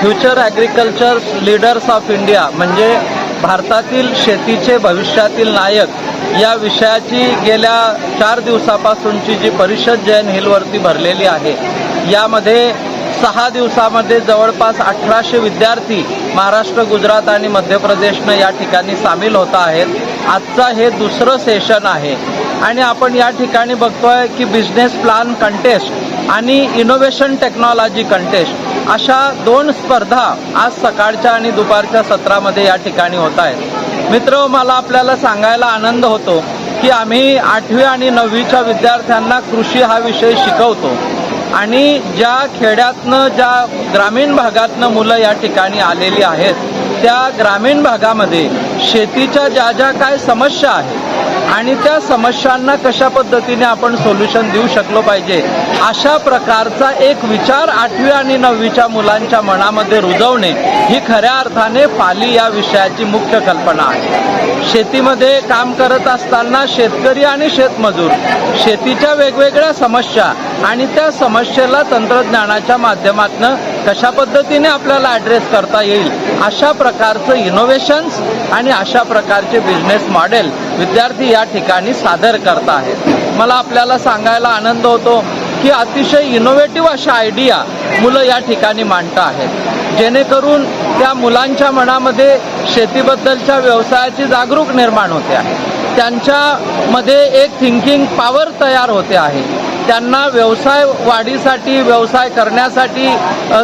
Future agriculture leaders of India म्हणजे भारतातील शेतीचे भविष्यातील नायक या विषयाची गेल्या चार दिवसापासूनची जी परिषद जैन हिलवरती भरलेली आहे यामध्ये सहा दिवसामध्ये जवळपास अठराशे विद्यार्थी महाराष्ट्र गुजरात आणि मध्य प्रदेशनं या ठिकाणी सामील होत आहेत. आजचा हे दुसरं सेशन आहे. आणि आपण या ठिकाणी बघतोय की बिझनेस प्लान कंटेस्ट आणि इनोव्हेशन टेक्नॉलॉजी कंटेस्ट अशा दोन स्पर्धा आज सकाळच्या आणि दुपारच्या सत्रामध्ये या ठिकाणी होत आहेत. मित्र मला आपल्याला सांगायला आनंद होतो की आम्ही आठवी आणि नववीच्या विद्यार्थ्यांना कृषी हा विषय शिकवतो आणि ज्या खेड्यातनं ज्या ग्रामीण भागातनं मुलं या ठिकाणी आलेली आहेत त्या ग्रामीण भागामध्ये शेतीच्या ज्या ज्या काय समस्या आहेत आणि त्या समस्यांना कशा पद्धतीने आपण सोल्युशन देऊ शकलो पाहिजे अशा प्रकारचा एक विचार आठवी आणि नववीच्या मुलांच्या मनामध्ये रुजवणे ही खऱ्या अर्थाने पाली या विषयाची मुख्य कल्पना आहे. शेतीमध्ये काम करत असताना शेतकरी आणि शेतमजूर शेतीच्या वेगवेगळ्या समस्या आणि त्या समस्येला तंत्रज्ञानाच्या माध्यमातून कशा पद्धतीने आपल्याला ॲड्रेस करता येईल अशा प्रकारचं इनोव्हेशन्स आणि अशा प्रकारचे बिझनेस मॉडेल विद्यार्थी या ठिकाणी सादर करत आहेत. मला आपल्याला सांगायला आनंद होतो की अतिशय इनोव्हेटिव्ह अशा आयडिया मुलं या ठिकाणी मांडत आहेत. जेणेकरून त्या मुलांच्या मनामध्ये शेतीबद्दलच्या व्यवसायाची जागरूक निर्माण होते आहे. त्यांच्यामध्ये एक थिंकिंग पॉवर तयार होते आहे. त्यांना व्यवसाय वाढीसाठी व्यवसाय करण्यासाठी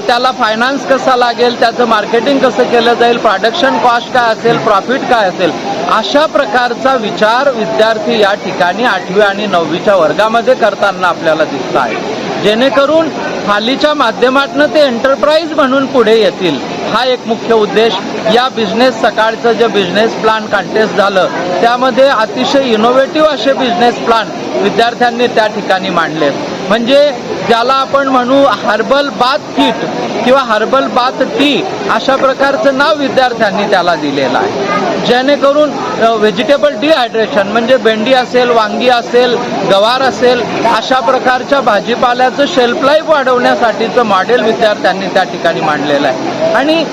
त्याला फायनान्स कसा लागेल त्याचं मार्केटिंग कसं केलं जाईल प्रोडक्शन कॉस्ट काय असेल प्रॉफिट काय असेल अशा प्रकारचा विचार विद्यार्थी या ठिकाणी आठवी आणि नववीच्या वर्गामध्ये करताना आपल्याला दिसत आहे जेणेकरून हालीच्या माध्यमातून ते एंटरप्राईज म्हणून पुढे येतील. हा एक मुख्य उद्देश. या बिझनेस सकाळचं जे बिझनेस प्लॅन कॉन्टेस्ट झालं त्यामध्ये अतिशय इनोव्हेटिव्ह असे बिझनेस प्लॅन विद्यार्थ्यांनी त्या ठिकाणी मांडले म्हणजे ज्याला आपण म्हणू हर्बल बाथ किट किंवा हर्बल बाथ टी अशा प्रकारचं नाव विद्यार्थ्यांनी त्याला दिलेलं आहे. जेणेकरून व्हेजिटेबल डिहायड्रेशन म्हणजे भेंडी असेल वांगी असेल गवार असेल अशा प्रकारच्या भाजीपाल्याचं शेल्फ लाईफ वाढवण्यासाठीचं मॉडेल विद्यार्थ्यांनी त्या ठिकाणी मांडलेलं आहे. आणि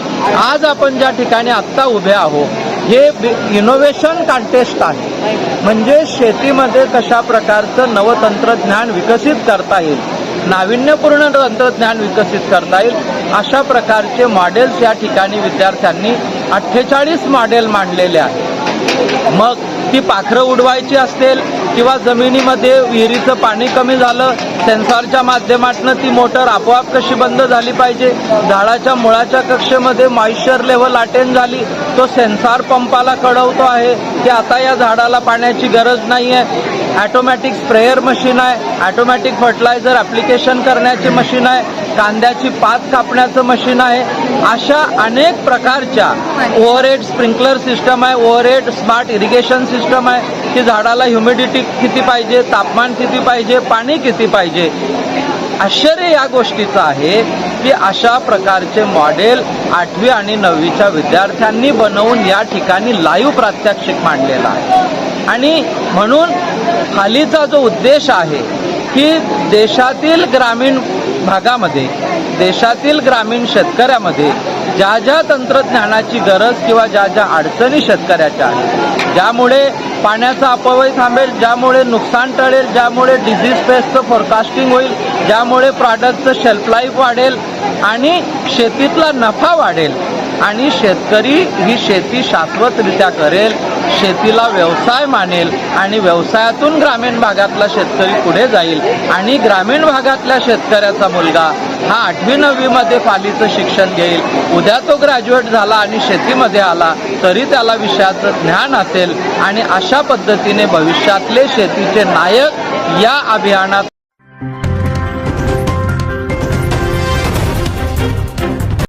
आज आपण ज्या ठिकाणी आत्ता उभे आहोत हे इनोव्हेशन कॉन्टेस्ट आहे. म्हणजे शेतीमध्ये कशा प्रकारचं नवतंत्रज्ञान विकसित करता येईल नाविन्यपूर्ण तंत्रज्ञान विकसित करता येईल अशा प्रकारचे मॉडेल्स या ठिकाणी विद्यार्थ्यांनी अठ्ठेचाळीस मॉडेल मांडलेले आहेत. मग ती पाखरं उडवायची असतील किंवा जमिनीमध्ये विहिरीचं पाणी कमी झालं सेन्सॉरच्या माध्यमातून ती मोटर आपोआप कशी बंद झाली पाहिजे झाडाच्या मुळाच्या कक्षेमध्ये मॉइश्चर लेवल अटेंड झाली तो सेन्सॉर पंपाला कळवतो आहे की आता या झाडाला पाण्याची गरज नाही आहे ॲटोमॅटिक स्प्रेयर मशीन आहे ॲटोमॅटिक फर्टिलायझर ॲप्लिकेशन करण्याची मशीन आहे. कांद्याची पात कापण्याचं मशीन आहे. अशा अनेक प्रकारच्या ओव्हरहेड स्प्रिंकलर सिस्टम आहे ओव्हरहेड स्मार्ट इरिगेशन सिस्टम आहे. की झाडाला ह्युमिडिटी किती पाहिजे तापमान किती पाहिजे पाणी किती पाहिजे. आश्चर्य या गोष्टीचं आहे की अशा प्रकारचे मॉडेल आठवी आणि नववीच्या विद्यार्थ्यांनी बनवून या ठिकाणी लाईव्ह प्रात्यक्षिक मांडलेला आहे. आणि म्हणून हालीचा जो उद्देश आहे की देशातील ग्रामीण भागामध्ये देशातील ग्रामीण शेतकऱ्यामध्ये ज्या ज्या तंत्रज्ञानाची गरज किंवा ज्या ज्या अडचणी शेतकऱ्याच्या आहेत ज्यामुळे पाण्याचा अपव्यय थांबेल ज्यामुळे नुकसान टळेल ज्यामुळे डिझीज पेस्टचं फोरकास्टिंग होईल ज्यामुळे प्रॉडक्टचं शेल्फ लाईफ वाढेल आणि शेतीतला नफा वाढेल. आणि शेतकरी ही शेती शाश्वतरित्या करेल शेतीला व्यवसाय मानेल आणि व्यवसायातून ग्रामीण भागातला शेतकरी पुढे जाईल. आणि ग्रामीण भागातल्या शेतकऱ्याचा मुलगा हा आठवी नववीमध्ये पालीचं शिक्षण घेईल. उद्या तो ग्रॅज्युएट झाला आणि शेतीमध्ये आला तरी त्याला विषयाचं ज्ञान असेल. आणि अशा पद्धतीने भविष्यातले शेतीचे नायक या अभियानात